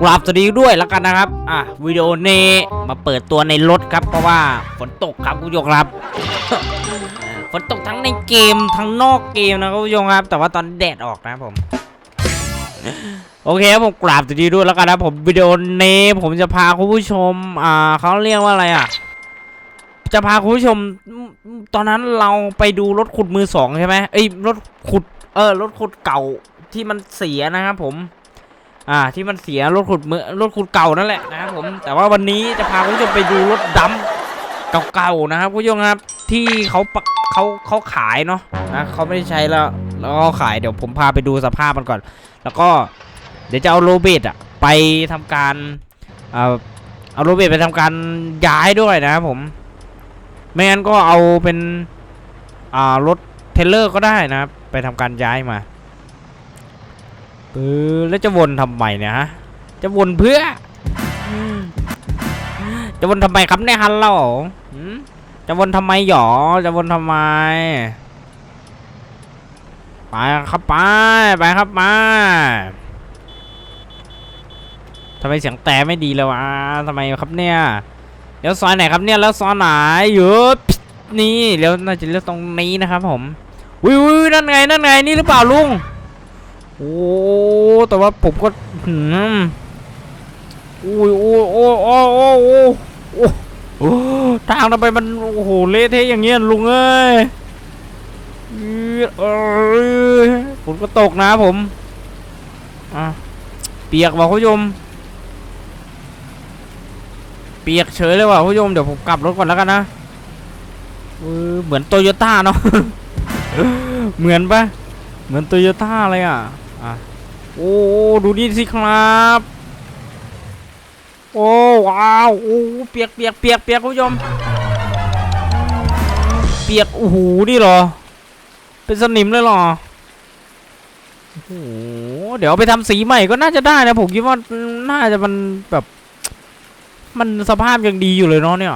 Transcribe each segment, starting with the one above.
กราบสวัสดีด้วยแล้วกันนะครับ อะวิดีโอนี้มาเปิดตัวในรถครับ เพราะว่าฝนตกครับคุณผู้ชมครับ ฝนตกทั้งในเกมทั้งนอกเกมนะคุณผู้ชมครับ แต่ว่าตอนแดดออกนะผม โอเคครับผมกราบสวัสดีด้วยแล้วกันนะผมวิดีโอนี้ผมจะพาคุณผู้ชม อ่าเขาเรียกว่าอะไรอะ จะพาคุณผู้ชม ตอนนั้นเราไปดูรถขุดมือสองใช่ไหมเอ้ยรถขุด เออรถขุดเก่าที่มันเสียนะครับผม อ่าที่มันเสียรถขุดมือรถขุดเก่านั่นแหละนะครับผมแต่ว่าวันนี้จะพาคุณผู้ชมไปดูรถดำเก่าๆนะครับคุณผู้ชมครับที่เขาเขาเขาขายเนาะนะเขาไม่ได้ใช้แล้วแล้วก็ขายเดี๋ยวผมพาไปดูสภาพมันก่อน แล้วก็เดี๋ยวจะเอาโรเบตอะไปทำการเอ่อเอาโรเบตไปทำการย้ายด้วยนะครับผมไม่งั้นก็เอาเป็นอ่ารถเทเลอร์ก็ได้นะครับไปทำการย้ายมา เออแล้วจะวนทำไมเนี่ยฮะ จะวนเพื่อ จะวนทำไมครับเนี่ยฮัลโหลจะวนทำไมหยอ จะวนทำไม ไปครับไป ไปครับมาทำไมเสียงแต่ไม่ดีเลยวะทำไมครับเนี่ยเลี้ยวซอยไหนครับเนี่ยแล้วซอยไหนหยุดนี่เลี้ยวน่าจะเลี้ยวตรงนี้นะครับผมวิววิวนั่นไงนั่นไงนี่หรือเปล่าลุงโอ้ แต่ว่าผมก็หืมอุ้ยโอ้โอ้โอ้โอ้โอ้ทางทำไมมันโอ้โหเละเทะอย่างเงี้ยลุงเอ้ยผมก็ตกนะผมอะเปียกว่ะคุณผู้ชมเปียกเฉยเลยว่ะคุณผู้ชมเดี๋ยวผมกลับรถก่อนแล้วกันนะเหมือนโตโยต้าเนาะเหมือนปะเหมือนโตโยต้าเลยอะอะ โอ้ดูนี่สิครับ โอ้ว้าวโอ้เปียกเปียกเปียกเปียกคุณผู้ชมเปียกโอ้โหนี่เหรอ เป็นสนิมเลยเหรอโอ้โหเดี๋ยวไปทำสีใหม่ก็น่าจะได้นะผมคิดว่าน่าจะมันแบบ มันสภาพยังดีอยู่เลยเนาะเนี่ย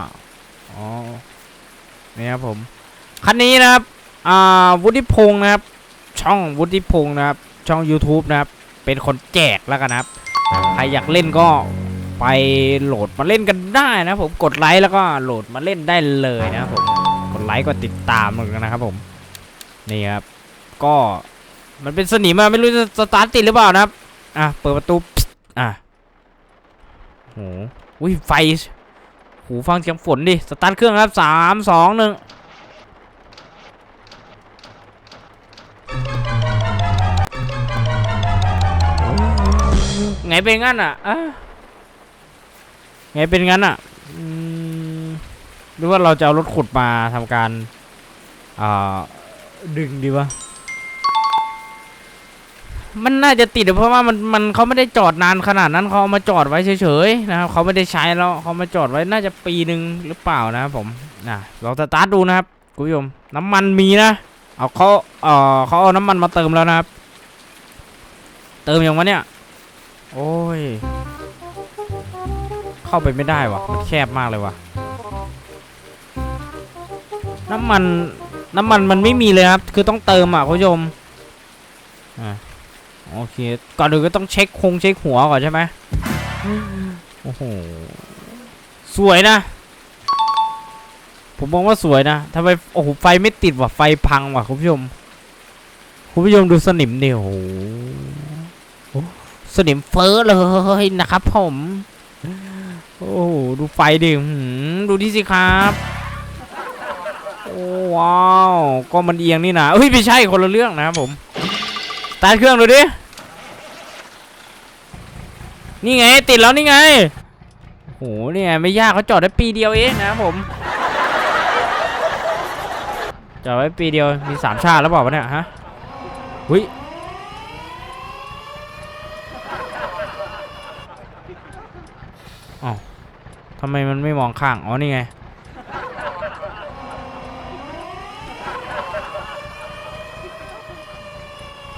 อ๋อเนี่ยครับผมคันนี้นะครับ อ่าวุฒิพงศ์นะครับ ช่องวุฒิพงศ์นะครับ ช่อง YouTube นะครับ เป็นคนแจกแล้วกันนะครับ ใครอยากเล่นก็ไปโหลดมาเล่นกันได้นะผมกดไลค์แล้วก็โหลดมาเล่นได้เลยนะผมกดไลค์กดติดตามเหมือนกันนะครับผมนี่ครับก็มันเป็นสนิมอะไม่รู้จะสตาร์ทติดหรือเปล่านะครับอะเปิดประตูอะโหอุ้ยไฟหูฟังเสียงฝนดิสตาร์ทเครื่องครับสามสองหนึ่ง ไงเป็นงั้นอะไงเป็นงั้นอะหรือว่าเราจะเอารถขุดมาทำการดึงดีวะมันน่าจะติดเพราะว่ามันมันเขาไม่ได้จอดนานขนาดนั้นเขาเอามาจอดไว้เฉยๆนะครับเขาไม่ได้ใช้แล้วเขามาจอดไว้น่าจะปีหนึ่งหรือเปล่านะครับผมนะลองสตาร์ทดูนะครับคุณผู้ชมน้ำมันมีนะเอาเขาเออเขาเอาน้ำมันมาเติมแล้วนะครับ เติมยังวะเนี่ย โอ้ย เข้าไปไม่ได้วะมันแคบมากเลยวะน้ำมัน น้ำมันมันไม่มีเลยครับ คือต้องเติมอะคุณผู้ชมอ่าโอเค ก่อนอื่นก็ต้องเช็คคงเช็คหัวก่อนใช่ไหมโอ้โห สวยนะ ผมมองว่าสวยนะทำไม โอ้โห ไฟไม่ติดว่ะ ไฟพังว่ะคุณผู้ชม คุณผู้ชมดูสนิมดิโอ้โหโอ้ สนิมเฟ้อเลยนะครับผม โอ้โหดูไฟดิดูที่สิครับโอ้ว้าวก็มันเอียงนี่นะเฮ้ยไม่ใช่คนละเรื่องนะครับผมตาร์ทเครื่องดูดินี่ไงติดแล้วนี่ไงโหเนี่ยไม่ยากเขาจอดได้ปีเดียวเองนะครับผมจอดไว้ปีเดียวมีสามชาติแล้วเปล่าวะเนี่ยฮะหุยอ้าว ทำไมมันไม่มองข้าง อ๋อ นี่ไง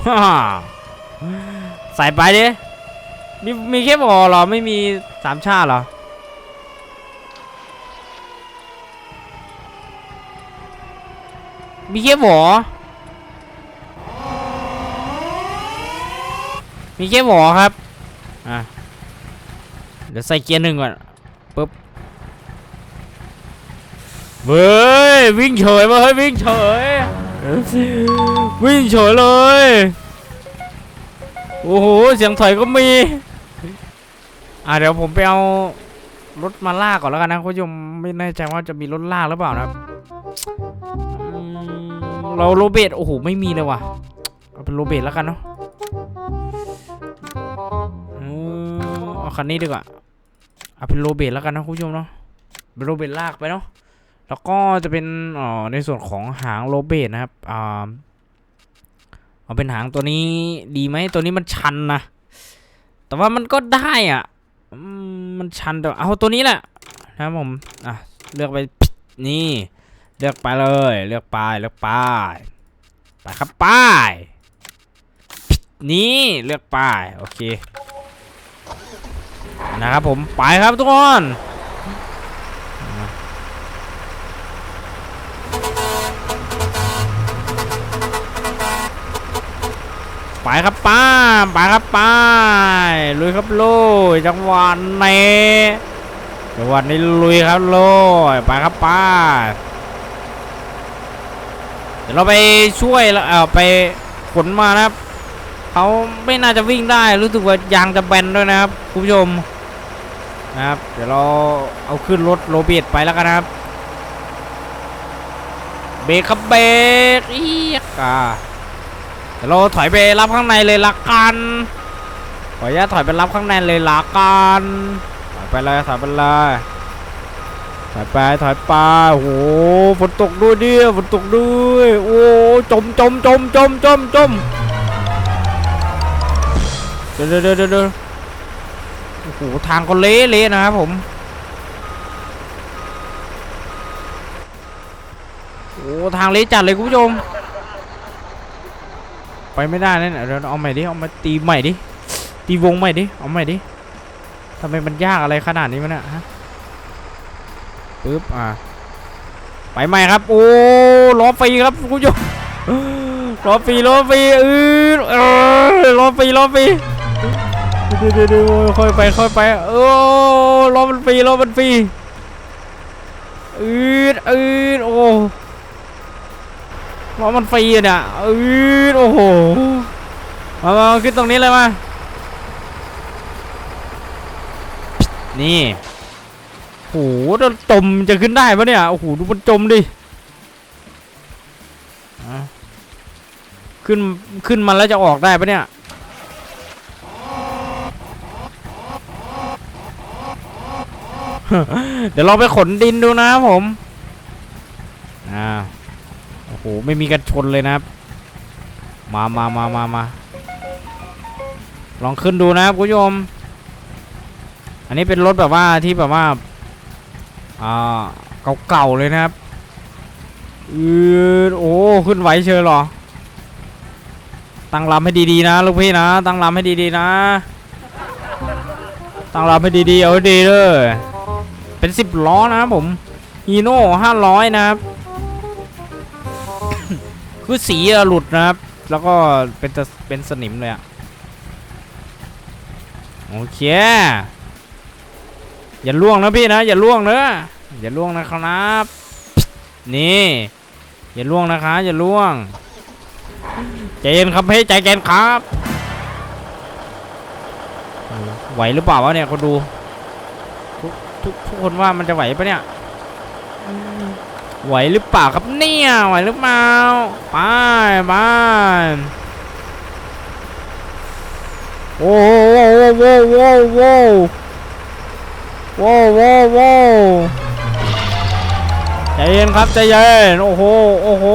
ฮ่าใส่ไปดิ มีมีแค่บอเหรอ ไม่มีสามชาติหรอ มีแค่บอมีแค่บอครับ อะ เดี๋ยวใส่เกียร์หนึ่งก่อน ปุ๊บเฮ้ยวิ่งเฉยมาเฮ้ยวิ่งเฉยวิ่งเฉยเลยโอ้โหเสียงถอยก็มีอะเดี๋ยวผมไปเอารถมาลากก่อนแล้วกันนะคุณผู้ชมไม่แน่ใจว่าจะมีรถลากหรือเปล่านะครับเราโรเบตโอ้โหไม่มีเลยว่ะเอาเป็นโรเบตแล้วกันเนาะเอาคันนี้ดีกว่า เอาเป็นโรเบตแล้วกันนะคุณผู้ชมเนาะเป็นโรเบตลากไปเนาะแล้วก็จะเป็นอ๋อในส่วนของหางโรเบตนะครับอ่าเอาเป็นหางตัวนี้ดีไหมตัวนี้มันชันนะแต่ว่ามันก็ได้อะมันชันแต่เอาตัวนี้แหละนะผมอะเลือกไปนี่ เลือกไปเลยเลือกไปเลือกไปไปครับไปนี่เลือกไปโอเค นะครับผมไปครับทุกคนไปครับป้าไปครับไปลุยครับลุยจังหวะนี้จังหวะนี้ลุยครับลุยไปครับป้าเดี๋ยวเราไปช่วยแล้วเออไปขนมานะครับเขาไม่น่าจะวิ่งได้รู้สึกว่ายางจะแบนด้วยนะครับคุณผู้ชม นะครับ เดี๋ยวเราเอาขึ้นรถโรเบิร์ตไปแล้วกันนะครับ เบรกครับเบรกอีกอะเดี๋ยวเราถอยไปรับข้างในเลยละกันขออนุญาตถอยไปรับข้างในเลยละกันถอยไปเลยถอยไปเลยถอยไปถอยไปโอ้โหฝนตกด้วยดิฝนตกด้วย โอ้จมจมจมจมจมจมเดี๋ยวเดี๋ยวเดี๋ยว อ้โหทางก็เละเละนะครับผมโอ้ทางเละจัดเลยคุณผู้ชม ไปไม่ได้นั่นเดี๋ยวเอาใหม่ดิเอามาตีใหม่ดิตีวงใหม่ดิเอาใหม่ดิทำไมมันยากอะไรขนาดนี้มันเนี่ยฮะปึ๊บอ่าไปใหม่ครับ โอ้ล้อฟรีครับคุณผู้ชมล้อฟรีล้อฟรีเออเออล้อฟรีล้อฟรี เดี๋ยวเดี๋ยวเดี๋ยวค่อยไปค่อยไปเออล้อมันฟรีล้อมันฟรีอืดอืดโอ้ล้อมันฟรีเนี่ยอืดโอ้โหมามาขึ้นตรงนี้เลยมานี่โอ้โหจะจมจะขึ้นได้ปะเนี่ยโอ้โหดูมันจมดิขึ้นขึ้นมาแล้วจะออกได้ปะเนี่ย เดี๋ยวเราไปขนดินดูนะผม อ่า โอ้โห ไม่มีกันชนเลยนะครับ มามามามามา ลองขึ้นดูนะครับคุณผู้ชม อันนี้เป็นรถแบบว่าที่แบบว่า อ่า เก่าๆเลยนะครับ อือโอ้ ขึ้นไหวเชียวหรอ ตั้งลำให้ดีๆนะลูกพี่นะ ตั้งลำให้ดีๆนะ ตั้งลำให้ดีๆ เอาดีเลย เป็นสิบล้อนะครับผมฮีโน่ห้าร้อยนะครับ คือสีหลุดนะครับ แล้วก็เป็นตะเป็นสนิมเลยอะโอเค อย่าล่วงนะพี่นะ อย่าล่วงเนอะอย่าล่วงนะครับ นี่ อย่าล่วงนะคะอย่าล่วงใจเย็นครับเฮ้ใจเย็นครับ ไหวหรือเปล่าวะเนี่ยคนดู ทุกทุกทุกคนว่ามันจะไหวปะเนี่ยไหวหรือเปล่าครับเนี่ยไหวหรือเปล่าไปไปโอ้โหโว้โว้โว้โว้โว้โว้ใจเย็นครับใจเย็นโอ้โหโอ้โห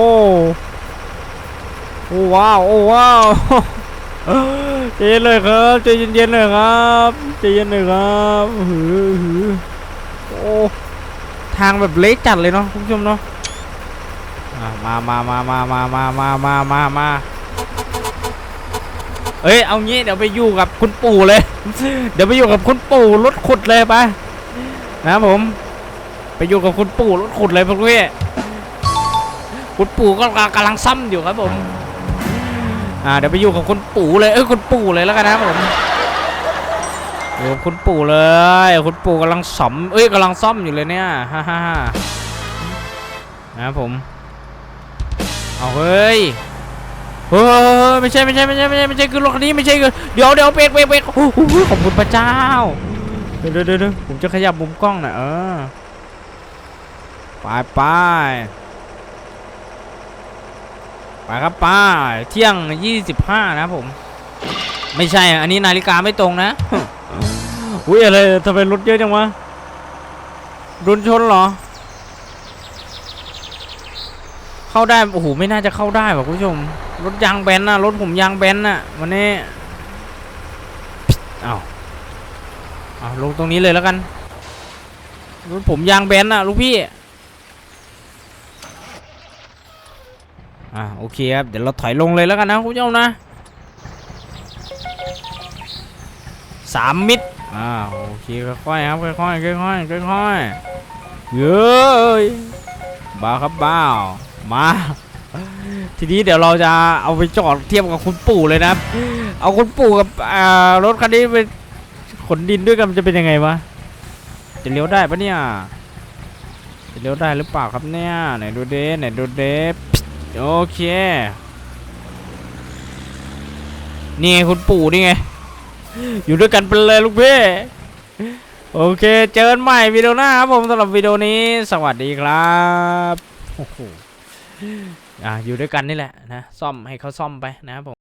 โอ้ว้าวโอ้ว้าวใจ เย็นเลยครับใจเย็นๆเลยครับใจเย็นเลยครับหือหือโอ้ทางแบบเล็กจัดเลยเนาะคุณผู้ชมเนาะมามามามามามามามามามาเอ้ยเอางี้เดี๋ยวไปอยู่กับคุณปู่เลย เดี๋ยวไปอยู่กับคุณปู่รถขุดเลยไปนะครับผม ไปอยู่กับคุณปู่รถขุดเลยพวกพี่คุณปู่ก็กำลังซ่อมอยู่ครับผม อ่าเดี๋ยวไปอยู่กับคุณปู่เลยเอ้ยคุณปู่เลยแล้วกันนะผมอยู่กับคุณปู่เลยคุณปู่กำลังซ่อมเอ้ยกำลังซ่อมอยู่เลยเนี่ยฮ่าฮ่าฮ่านะครับผมเอาเฮ้ยเฮ้ยไม่ใช่ไม่ใช่ไม่ใช่ไม่ใช่ไม่ใช่คือรถคันนี้ไม่ใช่คือเดี๋ยวเดี๋ยวเบรกเบรกเบรกโอ้โหขอบคุณพระเจ้าเดี๋ยวเดี๋ยวเดี๋ยวเดี๋ยวผมจะขยับมุมกล้องหน่อยเออไปไป ไปครับไป้าเที่ยง 25 นะครับผม ไม่ใช่อันนี้นาฬิกาไม่ตรงนะ อุ้ยอะไรทำไมรถเยอะจังวะโดนชนเหรอ เข้าได้ โอ้โห ไม่น่าจะเข้าได้ว่ะคุณผู้ชม รถยางแบนน่ะ รถผมยางแบนน่ะ วันนี้เอาเอาลงตรงนี้เลยแล้วกัน รถผมยางแบนน่ะ ลูกพี่ อะโอเคครับ เดี๋ยวเราถอยลงเลยแล้วกันนะคุณผู้ชมนะสามมิตรอ่าโอเคค่อยๆครับค่อยๆค่อยๆค่อยๆเย้ยบ้าครับบ้ามา ทีนี้เดี๋ยวเราจะเอาไปจอดเทียบกับคุณปู่เลยนะ เอาคุณปู่กับรถคันนี้ไปขนดินด้วยกันมันจะเป็นยังไงวะจะเลี้ยวได้ปะเนี่ยจะเลี้ยวได้หรือเปล่าครับเนี่ยไหนดูเดไหนดูเด โอเค นี่คุณปู่นี่ไง อยู่ด้วยกันไปเลยลูกพี่ โอเคเจอกันใหม่วิดีโอหน้าครับผมสำหรับวิดีโอนี้ สวัสดีครับโอ้โหอะอยู่ด้วยกันนี่แหละนะ ซ่อมให้เขาซ่อมไปนะครับผม